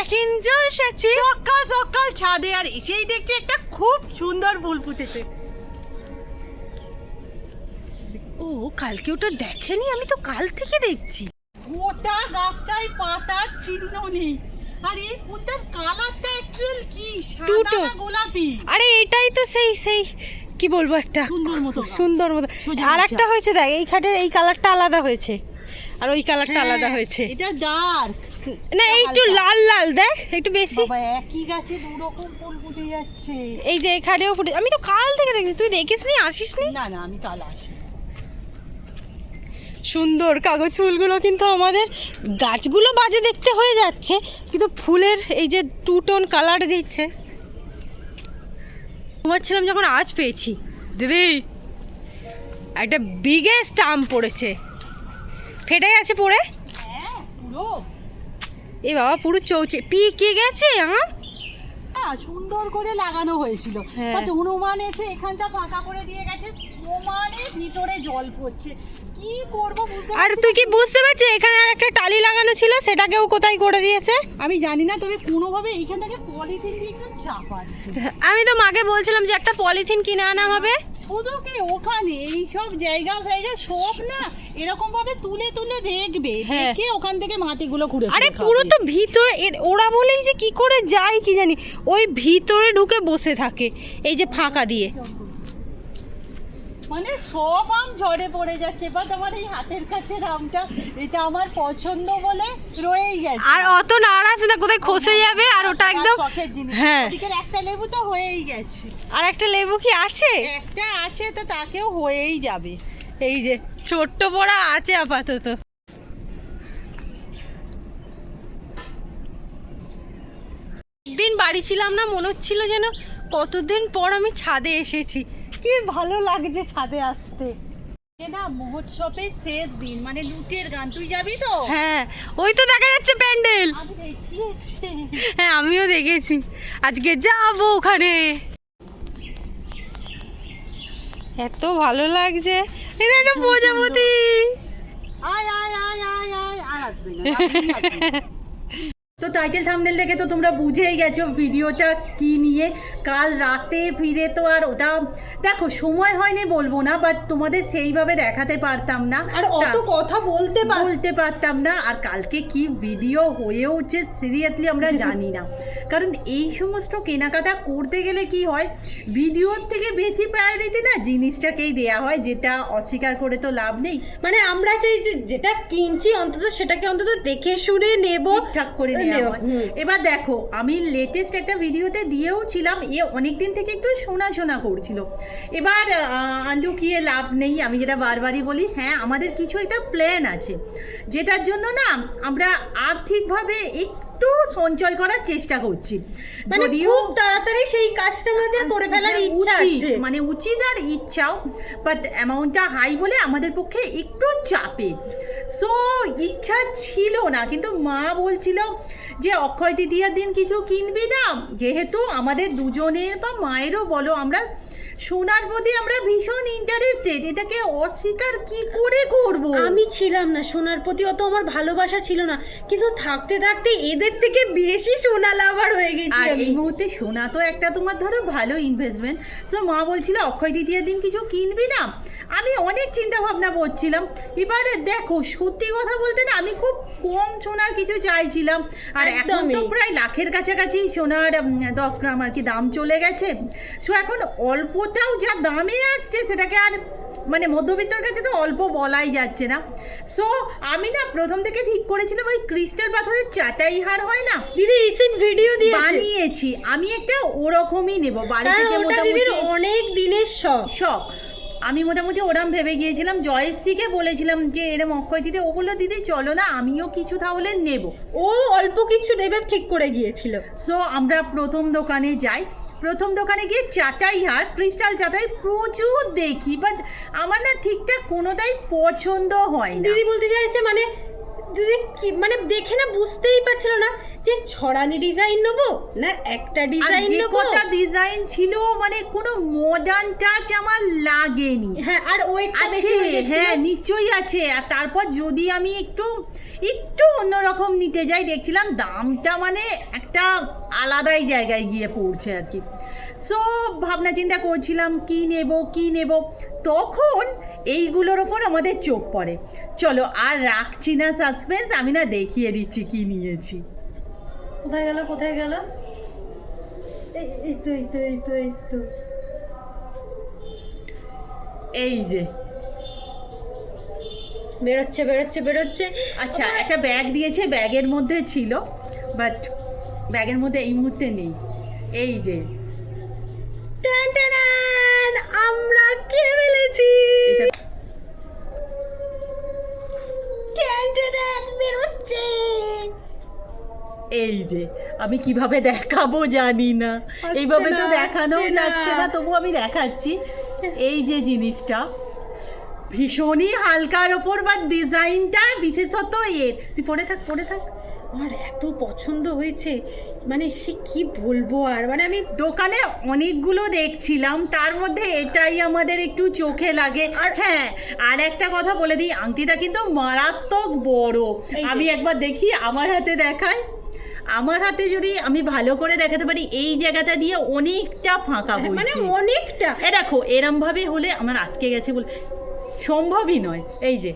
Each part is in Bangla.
দেখেন জলসাচি সকাল সকাল ছাদে আর এসেই দেখছি একটা খুব সুন্দর ফুল ফুটেছে। ও কালকে ওটা দেখেনি? আমি তো কাল থেকে দেখছি। গোটা গাছটায় পাতার চিহ্ন নেই। আর ফুলটার কালারটা অ্যাকচুয়াল কি? সাদা। না গোলাপি? আরে এটাই তো সেই সেই কি বলব একটা সুন্দর মতো। সুন্দর মতো। আর একটা হয়েছে দেখ এই খাটের এই কালারটা আলাদা হয়েছে। আর ওই কালারটা হ্যাঁ, আলাদা হয়েছে। এটা ডার্ক না এই একটু লাল লাল দেখ একটু বেশি। বাবা একই গাছে দু রকম ফুল ফুটে যাচ্ছে। এই যে এখানেও ফুটে আমি তো কাল থেকে দেখছি। তুই দেখিস নি আসিস নি না না আমি কাল আসি সুন্দর কাগজ ফুলগুলো কিন্তু আমাদের গাছগুলো বাজে দেখতে হয়ে যাচ্ছে কিন্তু ফুলের এই যে টু টোন কালার দিচ্ছে। তোমার ছিলাম যখন আজ পেয়েছি। দিদি একটা বিগেস্ট আম পড়েছে। ফেটে গেছে পড়ে পুরো। এই বাবা পুরো চৌচে। পিকে গেছে আম? সুন্দর করে লাগানো হয়েছিল। হ্যাঁ। হনুমান এসে এখানটা ফাঁকা করে দিয়ে গেছে সমানে ভিতরে জল পড়ছে। কি করব বুঝতে আর তুই কি বুঝতে পারছিস এখানে আর একটা টালি লাগানো ছিল সেটাকেও কোথায় করে দিয়েছে? আমি জানি না তবে কোনোভাবে এইখান থেকে পলিথিন দিয়ে একটু চাপা আমি তো মাকে বলছিলাম যে একটা পলিথিন কিনে আনা হবে। শুধু কি ওখানে এইসব জায়গা ফায়গা সব না এরকম ভাবে তুলে তুলে দেখবে হ্যাঁ। দেখে ওখান থেকে মাটিগুলো ঘুরে আরে পুরো তো ভিতরে ওরা বলেই যে কি করে যায় কি জানি ওই ভিতরে ঢুকে বসে থাকে এই যে ফাঁকা দিয়ে মানে সব আম ঝরে পড়ে যাচ্ছে। বাট তোমার এই হাতের কাছে আমটা এটা আমার পছন্দ বলে রয়েই গেছে। আর অত নাড়াস না কোথায় খসে যাবে? আর ওটা একদম হ্যাঁ। একটা লেবু তো হয়েই গেছে। আর একটা লেবু কি আছে? একটা আছে তো তাকেও হয়েই যাবে। এই যে ছোট্ট পড়া আছে আপাতত। দিন বাড়ি ছিলাম না মনে হচ্ছিল যেন কতদিন পর আমি ছাদে এসেছি। কি ভালো লাগছে ছাদে আসতে। না মহোৎসবের শেষ দিন মানে লুটের গান। তুই যাবি তো? হ্যাঁ ওই তো দেখা যাচ্ছে প্যান্ডেল। আমি দেখিয়েছি। হ্যাঁ আমিও দেখেছি। আজকে যাব ওখানে। এত ভালো লাগছে। এটা একটা প্রজাপতি। আয় আয় আয় আয় আয় আর আসবে না। তো টাইটেল থাম্বনেল দেখে তো তোমরা বুঝেই গেছো ভিডিওটা কি নিয়ে। কাল রাতে ফিরে তো আর ওটা দেখো সময় হয়নি বলব না বাট তোমাদের সেইভাবে দেখাতে পারতাম না। আর অত কথা বলতে বলতে পারতাম না আর কালকে কি ভিডিও হয়ে উঠছে সিরিয়াসলি আমরা জানি না। কারণ এই সমস্ত কেনাকাটা করতে গেলে কি হয় ভিডিওর থেকে বেশি প্রায়োরিটি না জিনিসটাকেই দেয়া হয় যেটা অস্বীকার করে তো লাভ নেই। মানে আমরা চাই যে যেটা কিনছি অন্তত সেটাকে অন্তত দেখে শুনে নেব। ঠিকঠাক করে এবার দেখো আমি লেটেস্ট একটা ভিডিওতে দিয়েও ছিলাম এ অনেক দিন থেকে একটু শোনা শোনা করছিল। এবার লুকিয়ে লাভ নেই? আমি যেটা বারবারই বলি হ্যাঁ আমাদের কিছু একটা প্ল্যান আছে যেটার জন্য না আমরা আর্থিকভাবে একটু সঞ্চয় করার চেষ্টা করছি। মানে খুব তাড়াতাড়ি সেই কাজটা আমাদের করে ফেলার হ্যাঁ, ইচ্ছা আছে। মানে উচিত আর ইচ্ছাও বাট অ্যামাউন্টটা হাই বলে আমাদের পক্ষে একটু চাপে। সো, ইচ্ছা ছিল না, কিন্তু মা বলছিল যে, অক্ষয় তৃতীয়ার দিন কিছু কিনবি না। যেহেতু আমাদের দুজনের বা মায়েরও বলো, আমরা সোনার প্রতি আমরা ভীষণ ইন্টারেস্টেড এটাকে অস্বীকার কি করে করব? আমি ছিলাম না সোনার প্রতি অত আমার ভালোবাসা ছিল না কিন্তু থাকতে থাকতে এদের থেকে বেশি সোনা লাভার হয়ে গেছি আর আমি। এই মুহূর্তে সোনা তো একটা তোমার ধরো ভালো ইনভেস্টমেন্ট সো মা বলছিল অক্ষয় তৃতীয়ার দিন কিছু কিনবি না? আমি অনেক চিন্তা ভাবনা করছিলাম এবারে দেখো সত্যি কথা বলতে না আমি খুব কম সোনার কিছু চাইছিলাম আর এখন তো একদমই। প্রায় লাখের কাছাকাছি সোনার উম, দশ গ্রাম আর কি দাম চলে গেছে সো এখন অল্পটাও যা দামে আসছে সেটাকে আর মানে মধ্যবিত্তর কাছে তো অল্প বলাই যাচ্ছে না। সো আমি না প্রথম থেকে ঠিক করেছিলাম ওই ক্রিস্টাল পাথরের চাটাই হার হয় না? দিদি রিসেন্ট ভিডিও দিয়ে বানিয়েছি। আমি একটা ওরকমই নেব বাড়ি থেকে মোটামুটি অনেক দিনের শখ। শখ। আমি মোটামুটি ওরম ভেবে গিয়েছিলাম জয়শ্রীকে বলেছিলাম যে এরম অক্ষয় দিদি ও বলল দিদি চলো না আমিও কিছু তাহলে নেব। ও অল্প কিছু নেবে ঠিক করে গিয়েছিল। সো আমরা প্রথম দোকানে যাই। প্রথম দোকানে গিয়ে চাটাই হার ক্রিস্টাল চাটাই প্রচুর দেখি বাট আমার না ঠিকঠাক কোনোটাই পছন্দ হয় দিদি বলতে চাইছে মানে দিদি কি মানে দেখে না বুঝতেই পারছিল না যে ছড়ানি ডিজাইন নেব না একটা ডিজাইন নেব? কটা ডিজাইন ছিল মানে কোনো মডার্ন টাচ আমার লাগেনি। হ্যাঁ আর ওয়েটটা বেশি হ্যাঁ হ্যাঁ নিশ্চয়ই আছে। আর তারপর যদি আমি একটু একটু অন্যরকম নিতে যাই দেখছিলাম দামটা মানে একটা আলাদাই জায়গায় গিয়ে পড়ছে আর কি। সো ভাবনা চিন্তা করছিলাম কি নেব কি নেব। তখন এইগুলোর ওপর আমাদের চোখ পড়ে। চলো আর রাখছি না সাসপেন্স আমি না দেখিয়ে দিচ্ছি কি নিয়েছি। কোথায় গেল কোথায় গেল? এই- এই তো এই তো এই তো এই তো। এই যে। বেরোচ্ছে বেরোচ্ছে বেরোচ্ছে। আচ্ছা একটা ব্যাগ দিয়েছে ব্যাগের মধ্যে ছিল বাট ব্যাগের মধ্যে এই মুহূর্তে নেই। এই যে। আমরা কিনে ফেলেছি! বেরোচ্ছে। এই যে আমি কীভাবে দেখাবো জানি না। এইভাবে তো দেখানো যাচ্ছে না তবু আমি দেখাচ্ছি। এই যে জিনিসটা ভীষণই হালকার ওপর বা ডিজাইনটা বিশেষত এর। তুই পরে থাক পরে থাক। আমার এত পছন্দ হয়েছে। মানে সে কি বলব আর? মানে আমি দোকানে অনেকগুলো দেখছিলাম। তার মধ্যে এটাই আমাদের একটু চোখে লাগে। আর হ্যাঁ আর একটা কথা বলে দিই আংটিটা কিন্তু মারাত্মক বড়। আমি একবার দেখি আমার হাতে দেখায় আমার হাতে যদি আমি ভালো করে দেখাতে পারি এই জায়গাটা দিয়ে অনেকটা ফাঁকা মানে অনেকটা। এ দেখো এরম ভাবে হলে আমার আটকে গেছে বলে সম্ভবই নয়। এই যে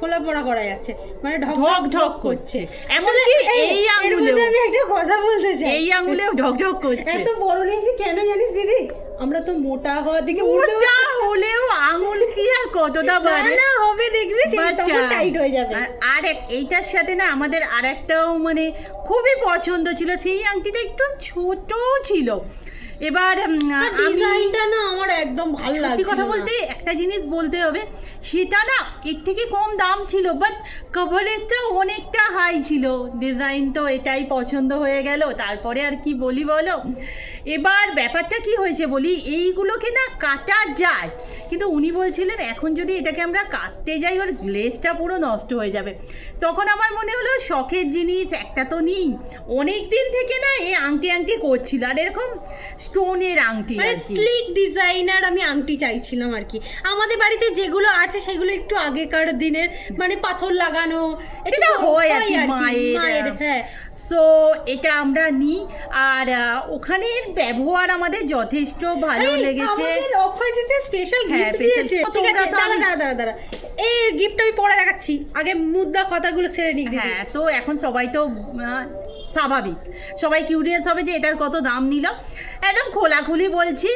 খোলা পড়া করা যাচ্ছে। মানে ঢক ঢক করছে। এমনকি এই এর আঙুলেও মধ্যে আমি একটা কথা বলতে চাই। এই আঙুলেও ঢক ঢক করছে। এত বড় নিয়েছি কেন জানিস দিদি? আমরা তো মোটা হওয়ার দিকে মোটা হলেও আঙুল কি আর কতটা বাড়ে? না হবে দেখবি সে But, তখন টাইট হয়ে যাবে। আর- এইটার সাথে না আমাদের আর একটাও মানে খুবই পছন্দ ছিল। সেই আংটিটা একটু ছোটও ছিল। এবার ডিজাইনটা না আমার একদম ভালো লাগছে কথা বলতে একটা জিনিস বলতে হবে সেটা না এর থেকে কম দাম ছিল বাট কভারেজটা অনেকটা হাই ছিল। ডিজাইন তো এটাই পছন্দ হয়ে গেল তারপরে আর কি বলি বলো? এবার ব্যাপারটা কি হয়েছে বলি? এইগুলোকে না কাটা যায়। কিন্তু উনি বলছিলেন এখন যদি এটাকে আমরা কাটতে যাই ওর গ্লেজটা পুরো নষ্ট হয়ে যাবে। তখন আমার মনে হলো শখের জিনিস একটা তো নেই। অনেক দিন থেকে না এই আংটি আংটি করছিল আর এরকম স্টোনের আংটি মানে স্লিক ডিজাইনার আমি আংটি চাইছিলাম আর কি। আমাদের বাড়িতে যেগুলো আছে সেগুলো একটু আগেকার দিনের মানে পাথর লাগানো এটা হয় আর কি মায়ের হ্যাঁ। সো এটা আমরা নিই। আর ওখানের ব্যবহার আমাদের যথেষ্ট ভালো লেগেছে। অক্ষয় স্পেশাল হ্যাঁ, গিফট দিয়েছে। তোমরা তো দাঁড়া দাঁড়া দাঁড়া। দাঁড়া এই গিফট আমি পরে দেখাচ্ছি। আগে মুদ্রা কথাগুলো সেরে নিই হ্যাঁ তো এখন সবাই তো স্বাভাবিক। সবাই কিউরিয়াস হবে যে এটার কত দাম নিল। একদম খোলাখুলি বলছি।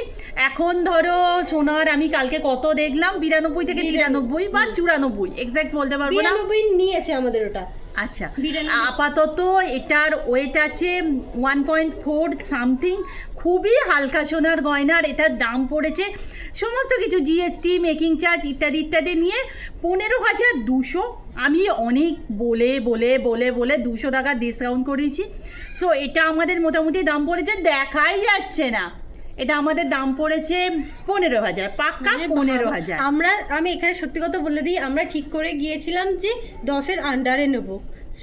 এখন ধরো সোনার আমি কালকে কত দেখলাম? বিরানব্বই থেকে। তিরানব্বই বা চুরানব্বই এক্স্যাক্ট বলতে পারব না? নিয়েছে আমাদের ওটা। আচ্ছা আপাতত এটার ওয়েট আছে ওয়ান পয়েন্ট ফোর সামথিং খুবই হালকা সোনার গয়নার এটার দাম পড়েছে সমস্ত কিছু জিএসটি মেকিং চার্জ ইত্যাদি ইত্যাদি নিয়ে পনেরো হাজার দুশো। আমি অনেক বলে বলে বলে বলে দুশো টাকা ডিসকাউন্ট করেছি। সো এটা আমাদের মোটামুটি দাম পড়েছে দেখাই যাচ্ছে। না। এটা আমাদের দাম পড়েছে পনেরো হাজার পাক্কা পনেরো হাজার। আমরা আমি এখানে সত্যি কথা বলে দিই আমরা ঠিক করে গিয়েছিলাম যে দশের আন্ডারে নেব।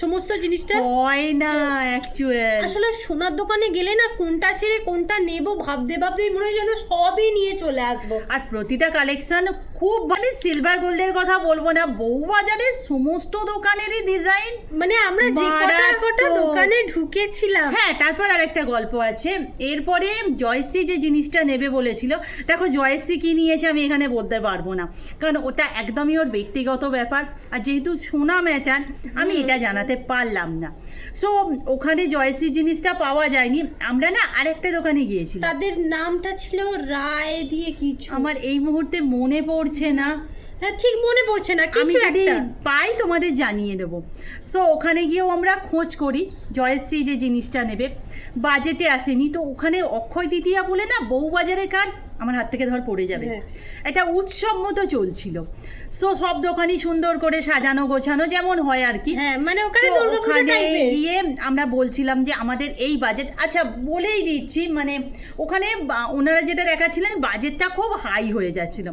সমস্ত জিনিসটা হয় না অ্যাকচুয়াল আসলে সোনার দোকানে গেলে না কোনটা ছেড়ে কোনটা নেব ভাবতে ভাবতেই মনে হয় যেন সবই নিয়ে চলে আসব। আর প্রতিটা কালেকশন খুব মানে সিলভার গোল্ডের কথা বলব না। বউবাজারের সমস্ত দোকানেরই ডিজাইন মানে আমরা যে কটা কটা দোকানে ঢুকেছিলাম। হ্যাঁ তারপর আরেকটা গল্প আছে। এরপরে জয়শ্রী যে জিনিসটা নেবে বলেছিল দেখো জয়শ্রী কি নিয়েছে আমি এখানে বলতে পারব না। কারণ ওটা একদমই ওর ব্যক্তিগত ব্যাপার। আর যেহেতু সোনা ম্যাটার আমি এটা জানাতে পারলাম না। সো ওখানে জয়শ্রী জিনিসটা পাওয়া যায়নি। আমরা না আরেকটা দোকানে গিয়েছিলাম। তাদের নামটা ছিল রায় দিয়ে কিছু। আমার এই মুহূর্তে মনে পড়ছে না? হ্যাঁ ঠিক মনে পড়ছে না আমি কিছু যদি একটা। পাই তোমাদের জানিয়ে দেবো। সো ওখানে গিয়েও আমরা খোঁজ করি জয়শ্রী যে জিনিসটা নেবে। বাজেতে আসেনি তো ওখানে অক্ষয় দ্বিতীয়া বলে না বউ বাজারে কার? আমার হাত থেকে ধর পড়ে যাবে। এটা উৎসব মতো চলছিল। সো সব দোকানই সুন্দর করে সাজানো গোছানো যেমন হয় আর কি। হ্যাঁ মানে ওখানে ওখানে গিয়ে আমরা বলছিলাম যে আমাদের এই বাজেট আচ্ছা বলেই দিচ্ছি মানে ওখানে ওনারা যেটা দেখাচ্ছিলেন বাজেটটা খুব হাই হয়ে যাচ্ছিল।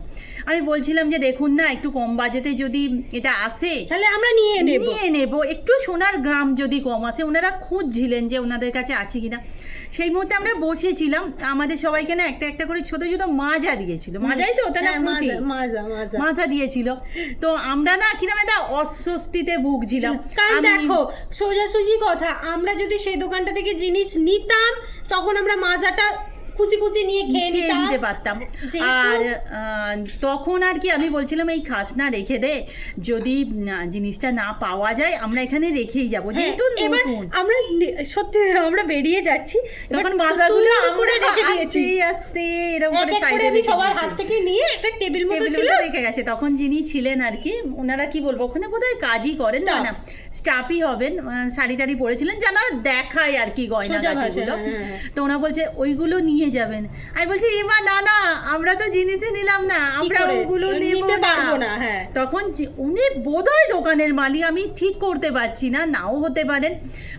আমি বলছিলাম যে দেখুন না একটু কম বাজেটে যদি এটা আসে তাহলে আমরা নিয়ে নেব। নিয়ে নেব। একটু সোনার গ্রাম যদি কম আছে ওনারা খুঁজছিলেন যে ওনাদের কাছে আছে কিনা। সেই মুহূর্তে আমরা বসেছিলাম আমাদের সবাইকে না একটা একটা করে ছোট শুধু মাজা দিয়েছিল। মাজাই তো ওটা না হ্যাঁ, মাজা, মাজা দিয়েছিল। তো আমরা না কিরম একটা অস্বস্তিতে ভুগছিলাম। কারণ দেখো সোজাসুজি কথা আমরা যদি সেই দোকানটা থেকে জিনিস নিতাম তখন আমরা মাজাটা খুশি খুশি নিয়ে খেয়ে খেয়ে নিতে পারতাম। আর তখন আর কি আমি বলছিলাম এই খাসনা রেখে দে। যদি জিনিসটা না পাওয়া যায় আমরা এখানে রেখেই যাব। হ্যাঁ, যেহেতু এবার আমরা সত্যি আমরা বেরিয়ে যাচ্ছি। তখন মাজাগুলো আমরা রেখে দিয়েছি। আস্তে এরকম করে সাইডে আমি সবার হাত থেকে নিয়ে একটা টেবিল মতো ছিল। রেখে গেছে। তখন যিনি ছিলেন আর কি ওনারা কি বলব ওখানে বোধহয় কাজই করেন। না না স্টাফই হবেন। শাড়ি টাড়ি পরেছিলেন। যারা দেখায় আর কি গয়না হ্যাঁ, হ্যাঁ। তো ওনা বলছে ওইগুলো নিয়ে যাবেন। আমি বলছি এমা না না আমরা তো জিনিসই নিলাম না আমরা ওগুলো নিতে পারব না, হ্যাঁ। তখন উনি বোধহয় দোকানের মালিক আমি ঠিক করতে পারছি না নাও হতে পারেন।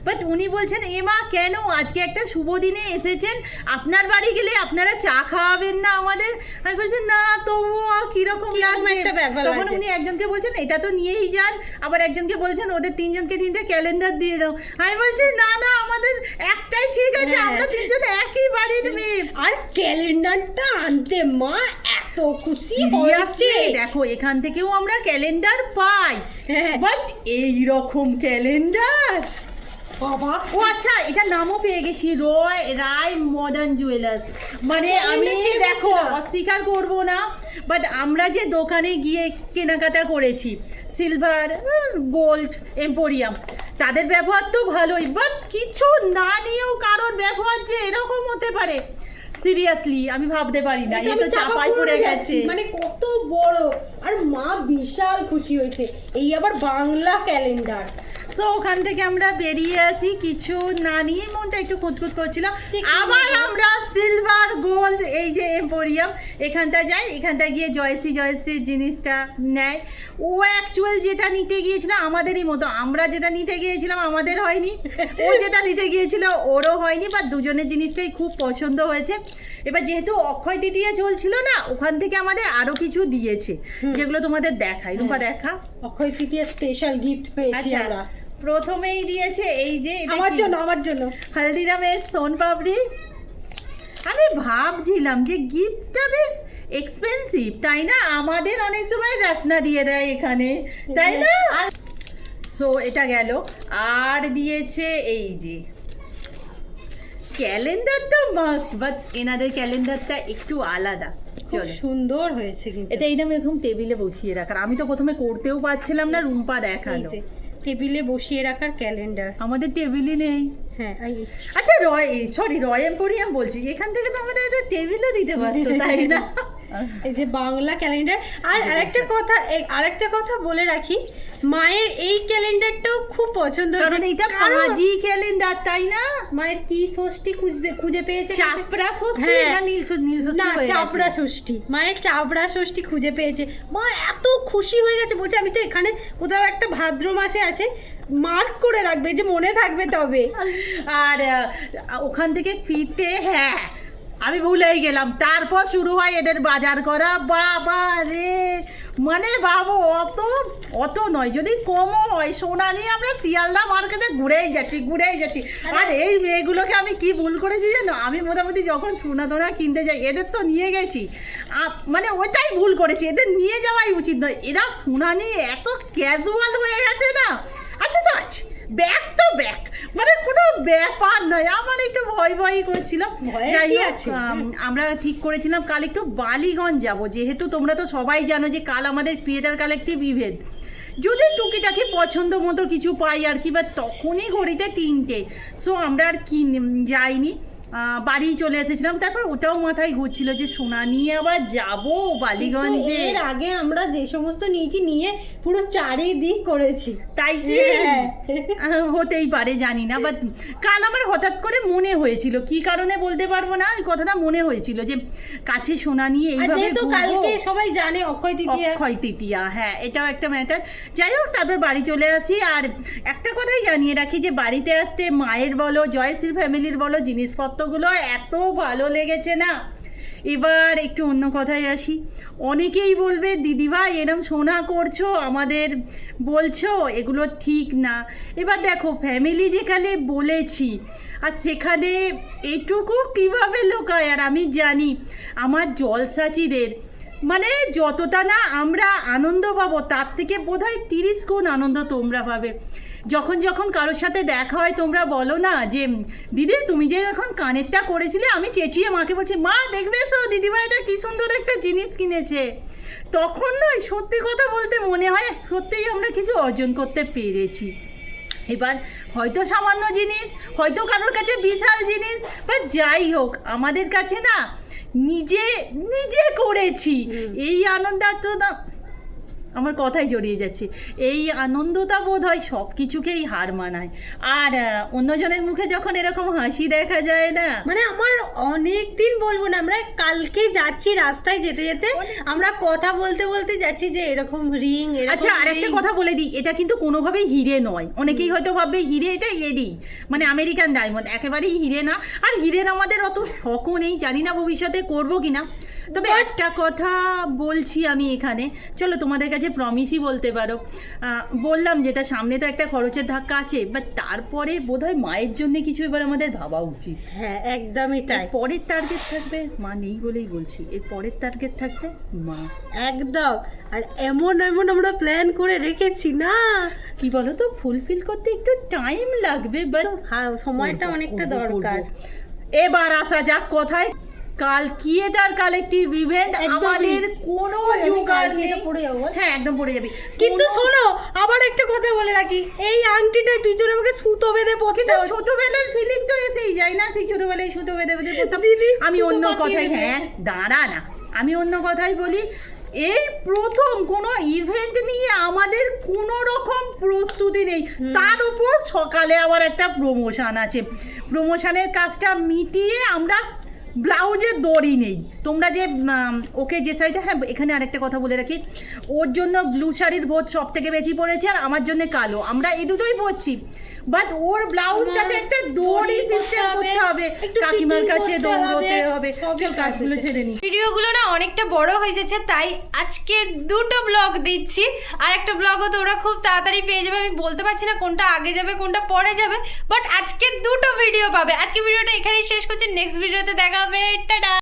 বাট উনি বলছেন এমা কেন? আজকে একটা শুভ দিনে এসেছেন আপনার বাড়ি গেলে আপনারা চা খাওয়াবেন না আমাদের? আমি বলছি না তবুও কীরকম লাগবে? তখন উনি একজনকে বলছেন এটা তো নিয়েই যান। আবার একজনকে বলছেন ওদের তিনজনকে তিনটে ক্যালেন্ডার দিয়ে দাও। আমি বলছি না না আমাদের একটাই ঠিক আছে হ্যাঁ। আমরা তিনজন একই বাড়ির মেয়ে। আর ক্যালেন্ডারটা আনতে মা এত খুশি হয়েছে। দেখো এখান থেকেও আমরা ক্যালেন্ডার পাই। হ্যাঁ। বাট এই রকম ক্যালেন্ডার? বাবা। ও আচ্ছা এটা নামও পেয়ে গেছি রয় রায় মডার্ন জুয়েলার্স মানে আমি দেখো অস্বীকার করব না। বাট আমরা যে দোকানে গিয়ে কেনাকাটা করেছি সিলভার গোল্ড এম্পোরিয়াম তাদের ব্যবহার তো ভালোই বাট কিছু না নিয়েও কারোর ব্যবহার যে এরকম হতে পারে সিরিয়াসলি আমি ভাবতে পারি না এটা চাপাই পড়ে গেছে। মানে কত বড় আর মা বিশাল খুশি হয়েছে এই আবার বাংলা ক্যালেন্ডার তো ওখান থেকে আমরা বেরিয়ে আসি। কিছু না নিয়ে মনটা একটু খুঁতখুত করছিল। ঠিক আবার আমরা সিলভার গোল্ড এই যে এম্পোরিয়াম এখানটা যাই। এখানটা গিয়ে জয়সি জয়সির জিনিসটা নেয়। ও অ্যাকচুয়াল যেটা নিতে গিয়েছিল আমাদেরই মতো। আমরা যেটা নিতে গিয়েছিলাম আমাদের হয়নি। ও যেটা নিতে গিয়েছিল ওরও হয়নি বা দুজনের জিনিসটাই খুব পছন্দ হয়েছে। এবার যেহেতু অক্ষয় তৃতীয়া চলছিল না ওখান থেকে আমাদের আরও কিছু দিয়েছে যেগুলো তোমাদের দেখাই। রূপা দেখা। অক্ষয় তৃতীয়া স্পেশাল গিফট পেয়েছি আচ্ছা। আমরা। প্রথমেই দিয়েছে এই যে আমার জন্য আমার জন্য। হলদিরামের সোন পাপড়ি। আমি ভাবছিলাম যে গিফটটা বেশ এক্সপেন্সিভ তাই না? আমাদের অনেক সময় রাসনা দিয়ে দেয় এখানে তাই না? সো এটা গেল। আর দিয়েছে এই যে ক্যালেন্ডার তো মাস্ট বাট এনাদের ক্যালেন্ডারটা একটু আলাদা। খুব সুন্দর হয়েছে কিন্তু। এটা এইরকম এরকম টেবিলে বসিয়ে রাখার আমি তো প্রথমে করতেও পারছিলাম না রুম্পা দেখাল। টেবিলে বসিয়ে রাখার ক্যালেন্ডার। আমাদের টেবিলই নেই। হ্যাঁ আচ্ছা রয় সরি রয় এম্পোরিয়াম বলছি। এখান থেকে তো আমাদের টেবিলও দিতে পারি তাই না? এই যে বাংলা ক্যালেন্ডার। আর আরেকটা কথা আরেকটা কথা বলে রাখি মায়ের এই ক্যালেন্ডারটাও খুব পছন্দ কারণ এটা পাঁজি ক্যালেন্ডার তাই না? মায়ের কি ষষ্ঠী খুঁজতে খুঁজে পেয়েছে চাপড়া ষষ্ঠী? হ্যাঁ। না নীল ষষ্ঠী? নীল ষষ্ঠী না চাপড়া ষষ্ঠী। মায়ের চাপড়া ষষ্ঠী খুঁজে পেয়েছে। মা এত খুশি হয়ে গেছে বলছে আমি তো এখানে কোথাও একটা ভাদ্র মাসে আছে মার্ক করে রাখবে যে মনে থাকবে তবে। আর ওখান থেকে ফিরতে হ্যাঁ আমি ভুলেই গেলাম। তারপর শুরু হয় এদের বাজার করা। বাবা রে! মানে বাবু, অত অত নয়, যদি কমও হয় সোনা নিয়ে আমরা শিয়ালদা মার্কেটে ঘুরেই যাচ্ছি ঘুরেই যাচ্ছি। আর এই মেয়েগুলোকে আমি কি ভুল করেছি জানো? আমি মোটামুটি যখন সোনা টোনা কিনতে যাই, এদের তো নিয়ে গেছি। মানে ওইটাই ভুল করেছি, এদের নিয়ে যাওয়াই উচিত নয়। এরা সোনা নিয়ে এত ক্যাজুয়াল হয়ে গেছে না? আচ্ছা তো আছে ব্যাগ তো ব্যাক মানে কোনো ব্যাপার নয় আমার একটু ভয় ভয় করেছিলাম? আমরা ঠিক করেছিলাম কাল একটু বালিগঞ্জ যাব। যেহেতু তোমরা তো সবাই জানো যে কাল আমাদের ক্রিয়েটার কালেক্টিভ ইভেন্ট। যদি টুকিটাকি পছন্দ মতো কিছু পাই আর কি বা তখনই ঘড়িতে তিনটে। সো আমরা আর কি যাইনি। বাড়ি চলে এসেছিলাম। তারপর ওটাও মাথায় ঘুরছিল যে সোনা নিয়ে আবার যাব বালিগঞ্জে। এর আগে আমরা যে সমস্ত নিয়েছি নিয়ে পুরো চারিদিক করেছি। তাই কি? হ্যাঁ। হতেই পারে জানি না। বাট কাল আমার হঠাৎ করে মনে হয়েছিল। কি কারণে বলতে পারব না? ওই কথাটা মনে হয়েছিল যে কাছে সোনা নিয়ে এইভাবে ঘুরবো। কালকে সবাই জানে অক্ষয় তৃতীয়া। অক্ষয় তৃতীয়া হ্যাঁ এটাও একটা ম্যাটার যাই হোক তারপর বাড়ি চলে আসি। আর একটা কথাই জানিয়ে রাখি যে বাড়িতে আসতে মায়ের বলো জয়শ্রী ফ্যামিলির বলো জিনিসপত্রগুলো এত ভালো লেগেছে না? এবার একটু অন্য কথায় আসি। অনেকেই বলবে দিদিভাই এরম সোনা করছ, আমাদের বলছো, এগুলো ঠিক না। এবার দেখো ফ্যামিলি যেখানে বলেছি, আর সেখানে এটুকু কীভাবে লোকায়, আর আমি জানি, আমার জলসাচিদের মানে যতটা না আমরা আনন্দ পাবো, তার থেকে বোধ হয় তিরিশ গুণ আনন্দ তোমরা পাবে। যখন যখন কারোর সাথে দেখা হয় তোমরা বলো না যে দিদি তুমি যে এখন কানেরটা করেছিলে আমি চেঁচিয়ে মাকে বলছি মা দেখবে তো দিদিভাইটা কী সুন্দর একটা জিনিস কিনেছে। তখন নয় সত্যি কথা বলতে মনে হয় সত্যিই আমরা কিছু অর্জন করতে পেরেছি। এবার হয়তো সামান্য জিনিস হয়তো কারোর কাছে বিশাল জিনিস বা যাই হোক আমাদের কাছে না নিজে নিজে করেছি। এই আনন্দটা আমার কথাই জড়িয়ে যাচ্ছে। এই আনন্দটা বোধ হয় সব কিছুকেই হার মানায়। আর অন্যজনের মুখে যখন এরকম হাসি দেখা যায় না মানে আমার অনেক দিন বলব না আমরা কালকে যাচ্ছি রাস্তায় যেতে যেতে আমরা কথা বলতে বলতে যাচ্ছি যে এরকম রিং আচ্ছা আরেকটা কথা বলে দিই এটা কিন্তু কোনোভাবেই হিরে নয়। অনেকেই হয়তো ভাববে হিরে এটা এডি? মানে আমেরিকান ডায়মন্ড একেবারেই হিরে না। আর হিরের আমাদের অত শখও নেই জানি না ভবিষ্যতে করব কিনা। তবে একটা কথা বলছি আমি এখানে। চলো তোমাদের কাছে প্রমিসই বলতে পারো। বললাম যেটা সামনে তো একটা খরচের ধাক্কা আছে বাট তারপরে বোধহয় মায়ের জন্য কিছু এবার আমাদের ভাবা উচিত। হ্যাঁ একদমই তাই। পরের টার্গেট থাকবে মা নেই বলেই বলছি। এর পরের টার্গেট থাকবে মা। একদম। আর এমন এমন আমরা প্ল্যান করে রেখেছি না। কি বলো তো ফুলফিল করতে একটু টাইম লাগবে বাট হ্যাঁ সময়টা অনেকটা দরকার। এবার আসা যাক কথায় কাল কিয়েটার কালেকটিভ ইভেন্ট। আমাদের কোনো আমি জোগাড় নেই। হ্যাঁ একদম পড়ে যাবে। কিন্তু কোনো- শোনো আবার একটা কথা বলে রাখি। এই আংটিটার পিছনে আমাকে সুতো বেঁধে পড়তে হচ্ছে। ছোটবেলার ফিলিং তো এসেই যায় না সেই ছোটবেলায় সুতো বেঁধে বেঁধে পড়তাম। আমি অন্য কথাই হ্যাঁ দাঁড়া না। আমি অন্য কথাই বলি এই প্রথম কোনো ইভেন্ট নিয়ে আমাদের কোনো রকম প্রস্তুতি নেই। তার উপর সকালে আবার একটা প্রমোশন আছে। প্রমোশনের কাজটা মিটিয়ে আমরা ব্লাউজের দড়ি নেই। তোমরা যে ওকে যে শাড়িটা হ্যাঁ এখানে আরেকটা কথা বলে রাখি। ওর জন্য ব্লু শাড়ির বোধ সব থেকে বেশি পড়েছে, আর আমার জন্য কালো। আমরা এই দুটোই পরছি। বাট ওর ব্লাউজটাতে একটা দড়ি সিস্টেম করতে হবে। কাকিমার কাছে দৌড়তে হবে, চল কাজগুলো ছেড়ে নিই ভিডিওগুলো না অনেকটা বড় হয়ে যাচ্ছে তাই আজকে দুটো ব্লগ দিচ্ছি। আর একটা ব্লগও তোমরা খুব তাড়াতাড়ি পেয়ে যাবে। আমি বলতে পারছি না কোনটা আগে যাবে কোনটা পরে যাবে। বাট আজকে দুটো ভিডিও পাবে। আজকে ভিডিওটা এখানেই শেষ করছি। নেক্সট ভিডিওতে দেখা হবে। টাটা!